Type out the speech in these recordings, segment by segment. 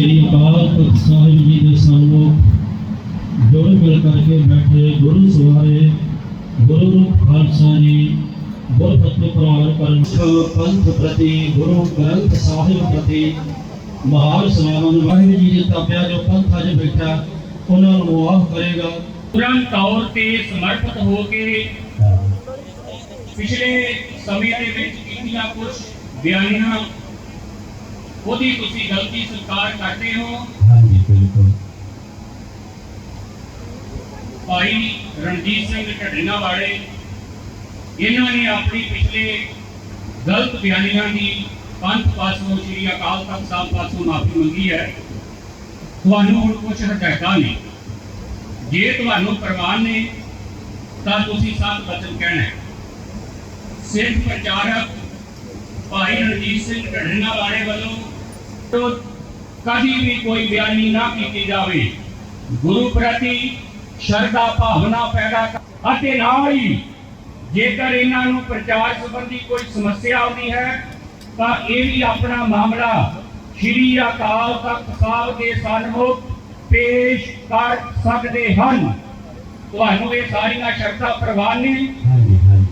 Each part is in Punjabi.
ਸ਼੍ਰੀ ਅਕਾਲ ਤਖਤ ਸਾਹਿਬ ਜੀ ਦੇ ਸਨਮੁਖ ਜੁੜ ਮਿਲ ਕਰਕੇ ਬੈਠੇ ਗੁਰੂ ਸਵਾਰੇ ਗੁਰੂ ਰੂਪ ਖਾਲਸਾ ਜੀ ਗੁਰ ਫਤਿਹ ਪ੍ਰਵਾਨ ਕਰਨ ਪੰਥ ਪ੍ਰਤੀ ਗੁਰੂ ਗ੍ਰੰਥ ਸਾਹਿਬ ਪ੍ਰਤੀ ਮਹਾਨ ਸਲਾਮਾਂ ਨੂੰ ਵਾਹਿਗੁਰੂ ਜੀ ਦੇ ਤਾਪਿਆ ਜੋ ਪੰਥ ਅੱਜ ਬੈਠਾ ਉਹਨਾਂ ਨੂੰ ਮੁਆਫ ਕਰੇਗਾ। ਪੂਰਨ ਤੌਰ ਤੇ ਸਮਰਪਿਤ ਹੋ ਕੇ ਪਿਛਲੇ ਸਮੇਂ ਦੇ ਵਿੱਚ ਕੀਤੀਆਂ ਕੁਝ ਬਿਆਨੀਆਂ ਉਹਦੀ ਤੁਸੀਂ ਗਲਤੀ ਸਵੀਕਾਰ ਕਰਦੇ ਹੋ। ਹਾਂਜੀ ਬਿਲਕੁਲ। ਭਾਈ ਰਣਜੀਤ ਸਿੰਘ ਢੱਡੇਨਾ ਵਾਲੇ ਇਹਨਾਂ ਨੇ ਆਪਣੀ ਪਿਛਲੇ ਗਲਤ ਬਿਆਨੀਆਂ ਦੀ ਪੰਥ ਪਾਸੋਂ ਸ੍ਰੀ ਅਕਾਲ ਤਖਤ ਸਾਹਿਬ ਪਾਸੋਂ ਮਾਫੀ ਮੰਗੀ ਹੈ। ਤੁਹਾਨੂੰ ਹੁਣ ਕੁਝ ਹਦਾਇਤਾਂ ਨੇ। ਜੇ ਤੁਹਾਨੂੰ ਪ੍ਰਵਾਨ ਨੇ ਤਾਂ ਤੁਸੀਂ ਸਤ ਬਚਨ ਕਹਿਣਾ ਹੈ। ਸਿੱਖ ਪ੍ਰਚਾਰਕ ਭਾਈ ਰਣਜੀਤ ਸਿੰਘ ਢੱਡੇਨਾ ਵਾਲੇ ਵੱਲੋਂ ਤੋਂ ਕਦੀ ਵੀ ਕੋਈ ਬਿਆਨੀ ਨਾ ਕੀਤੀ ਜਾਵੇ। ਗੁਰੂ ਪ੍ਰਤੀ ਸ਼ਰਧਾ ਭਾਵਨਾ ਪੈਦਾ ਕਰ- ਅਤੇ ਨਾਲ ਹੀ ਜੇਕਰ ਇਹਨਾਂ ਨੂੰ ਪ੍ਰਚਾਰ ਸੰਬੰਧੀ ਕੋਈ ਸਮੱਸਿਆ ਆਉਂਦੀ ਹੈ ਤਾਂ ਇਹ ਵੀ ਆਪਣਾ ਮਾਮਲਾ ਸ਼੍ਰੀ ਅਕਾਲ ਤਖਤ ਸਾਹਿਬ ਦੇ ਸਨਮੁਖ ਪੇਸ਼ ਕਰ ਸਕਦੇ ਹਨ। ਤੁਹਾਨੂੰ ਇਹ ਸਾਰੀਆਂ ਸ਼ਰਤਾਂ ਪ੍ਰਵਾਨ ਨੇ। ਹਾਂਜੀ ਹਾਂਜੀ।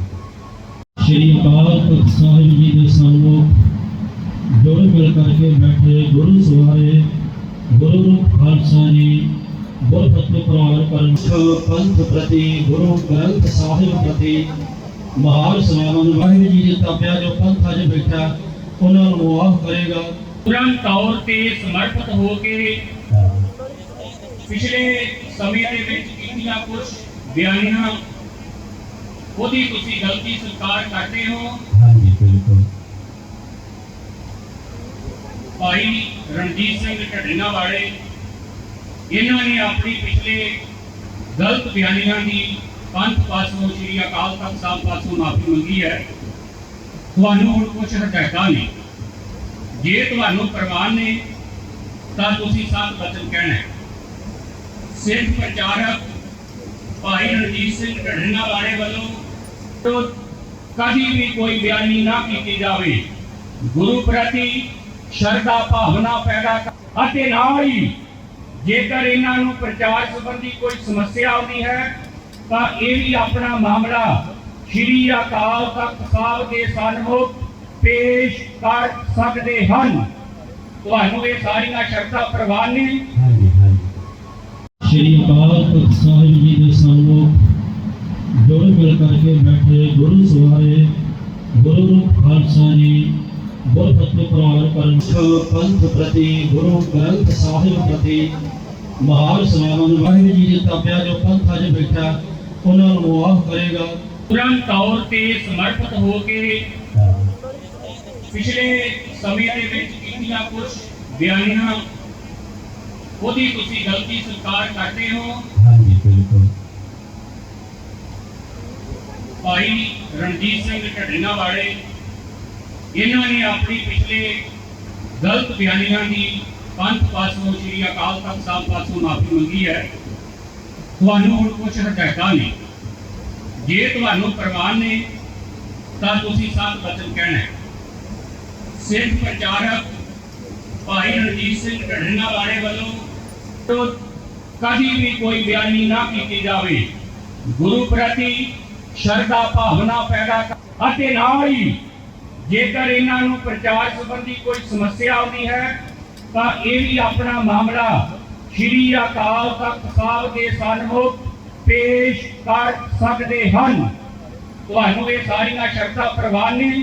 ਸ਼੍ਰੀ ਅਕਾਲ ਤਖਤ ਸਾਹਿਬ ਜੀ ਦੇ ਸਨਮੁਖ ਜੁੜ ਮਿਲ ਕਰਕੇ ਬੈਠੇ ਗੁਰੂ ਸਵਾਰੇ, ਗੁਰੂ ਰੂਪ ਖਾਲਸਾ ਜੀ, ਗੁਰ ਫਤਿਹ ਪ੍ਰਵਾਨ ਕਰਨ ਪੰਥ ਪ੍ਰਤੀ, ਗੁਰੂ ਗ੍ਰੰਥ ਸਾਹਿਬ ਪ੍ਰਤੀ ਮਹਾਨ ਸਲਾਮਾਂ ਨੂੰ ਵਾਹਿਗੁਰੂ ਜੀ ਦੇ ਤਾਪਿਆ ਜੋ ਪੰਥ ਅੱਜ ਬੈਠਾ, ਉਹਨਾਂ ਨੂੰ ਮੁਆਫ ਕਰੇਗਾ। ਪੂਰਨ ਤੌਰ ਤੇ ਸਮਰਪਿਤ ਹੋ ਕੇ ਪਿਛਲੇ ਸਮੇਂ ਦੇ ਵਿੱਚ ਕੀਤੀਆਂ ਕੁਝ ਬਿਆਨੀਆਂ, ਉਹਦੀ ਤੁਸੀਂ ਗਲਤੀ ਸਵੀਕਾਰ ਕਰਦੇ ਹੋ ਹਾਂਜੀ ਬਿਲਕੁਲ ਭਾਈ ਰਣਜੀਤ ਸਿੰਘ ਢੱਡੇਨਾ ਵਾਲੇ ਇਹਨਾਂ ਨੇ ਆਪਣੀ ਪਿਛਲੇ ਗਲਤ ਬਿਆਨੀਆਂ ਦੀ ਪੰਥ ਪਾਸੋਂ, ਸ੍ਰੀ ਅਕਾਲ ਤਖਤ ਸਾਹਿਬ ਪਾਸੋਂ ਮਾਫੀ ਮੰਗੀ ਹੈ। ਤੁਹਾਨੂੰ ਹੁਣ ਕੁਝ ਹਦਾਇਤਾਂ ਨੇ। ਜੇ ਤੁਹਾਨੂੰ ਪ੍ਰਵਾਨ ਨੇ, ਤਾਂ ਤੁਸੀਂ ਸਤ ਵਚਨ ਕਹਿਣਾ ਹੈ। ਸਿੱਖ ਪ੍ਰਚਾਰਕ ਭਾਈ ਰਣਜੀਤ ਸਿੰਘ ਢੱਡੇਨਾ ਵਾਲੇ ਵੱਲੋਂ ਤੋਂ ਕਦੀ ਵੀ ਕੋਈ ਬਿਆਨੀ ਨਾ ਕੀਤੀ ਜਾਵੇ। ਗੁਰੂ ਪ੍ਰਤੀ ਸ਼ਰਧਾ ਭਾਵਨਾ ਪੈਦਾ ਕਰ- ਅਤੇ ਨਾਲ ਹੀ ਜੇਕਰ ਇਹਨਾਂ ਨੂੰ ਪ੍ਰਚਾਰ ਸੰਬੰਧੀ ਕੋਈ ਸਮੱਸਿਆ ਆਉਂਦੀ ਹੈ, ਤਾਂ ਇਹ ਵੀ ਆਪਣਾ ਮਾਮਲਾ ਸ਼੍ਰੀ ਅਕਾਲ ਤਖਤ ਸਾਹਿਬ ਦੇ ਸਨਮੁਖ ਪੇਸ਼ ਕਰ ਸਕਦੇ ਹਨ। ਤੁਹਾਨੂੰ ਇਹ ਸਾਰੀਆਂ ਸ਼ਰਤਾਂ ਪ੍ਰਵਾਨ ਨੇ। ਹਾਂਜੀ ਹਾਂਜੀ। ਸ਼੍ਰੀ ਅਕਾਲ ਤਖਤ ਸਾਹਿਬ ਜੀ ਦੇ ਸਨਮੁਖ ਜੁੜ ਮਿਲ ਕਰਕੇ ਬੈਠੇ ਗੁਰੂ ਸਵਾਰੇ ਗੁਰੂ ਰੂਪ ਖਾਲਸਾ ਜੀ ਗੁਰ ਫਤਿਹ ਪ੍ਰਵਾਨ ਕਰਨ ਪੰਥ ਪ੍ਰਤੀ ਗੁਰੂ ਗ੍ਰੰਥ ਸਾਹਿਬ ਪ੍ਰਤੀ ਮਹਾਨ ਸਲਾਮਾਂ ਵਾਹਿਗੁਰੂ ਜੀ ਦੇ ਤਾਪਿਆ ਜੋ ਪੰਥ ਅੱਜ ਬੈਠਾ ਉਹਨਾਂ ਨੂੰ ਮੁਆਫ ਕਰੇਗਾ ਪੂਰਨ ਤੌਰ ਤੇ ਸਮਰਪਿਤ ਹੋ ਕੇ ਪਿਛਲੇ ਸਮੇਂ ਦੇ ਵਿੱਚ ਕੀਤੀਆਂ ਕੁਝ ਬਿਆਨੀਆਂ ਉਹਦੀ ਤੁਸੀਂ ਗਲਤੀ ਸਵੀਕਾਰ ਕਰਦੇ ਹੋ ਹਾਂਜੀ ਬਿਲਕੁਲ ਭਾਈ ਰਣਜੀਤ ਸਿੰਘ ਢੱਡੇਨਾ ਵਾਲੇ ਇਹਨਾਂ ਨੇ ਆਪਣੀ ਪਿਛਲੇ ਗਲਤ ਬਿਆਨੀਆਂ ਦੀ ਪੰਥ ਪਾਸੋਂ, ਸ੍ਰੀ ਅਕਾਲ ਤਖਤ ਸਾਹਿਬ ਪਾਸੋਂ ਮਾਫੀ ਮੰਗੀ ਹੈ। ਤੁਹਾਨੂੰ ਹੁਣ ਕੁਝ ਹਦਾਇਤਾਂ ਨੇ। ਜੇ ਤੁਹਾਨੂੰ ਪ੍ਰਵਾਨ ਨੇ, ਤਾਂ ਤੁਸੀਂ ਸਤ ਬਚਨ ਕਹਿਣਾ ਹੈ। ਸਿੱਖ ਪ੍ਰਚਾਰਕ ਭਾਈ ਰਣਜੀਤ ਸਿੰਘ ਢੱਡੇਨਾ ਵਾਲੇ ਵੱਲੋਂ ਤੋਂ ਕਦੀ ਵੀ ਕੋਈ ਬਿਆਨੀ ਨਾ ਕੀਤੀ ਜਾਵੇ। ਗੁਰੂ ਪ੍ਰਤੀ ਸ਼ਰਧਾ, ਭਾਵਨਾ ਪੈਦਾ ਅਤੇ ਨਾਲ ਹੀ ਜੇਕਰ ਇਹਨਾਂ ਨੂੰ ਪ੍ਰਚਾਰ ਸੰਬੰਧੀ ਕੋਈ ਸਮੱਸਿਆ ਆਉਂਦੀ ਹੈ, ਤਾਂ ਇਹ ਵੀ ਆਪਣਾ ਮਾਮਲਾ ਸ਼੍ਰੀ ਅਕਾਲ ਤਖਤ ਸਾਹਿਬ ਦੇ ਸਨਮੁਖ ਪੇਸ਼ ਕਰ ਸਕਦੇ ਹਨ। ਤੁਹਾਨੂੰ ਇਹ ਸਾਰੀਆਂ ਸ਼ਰਤਾਂ ਪ੍ਰਵਾਨ ਨੇ।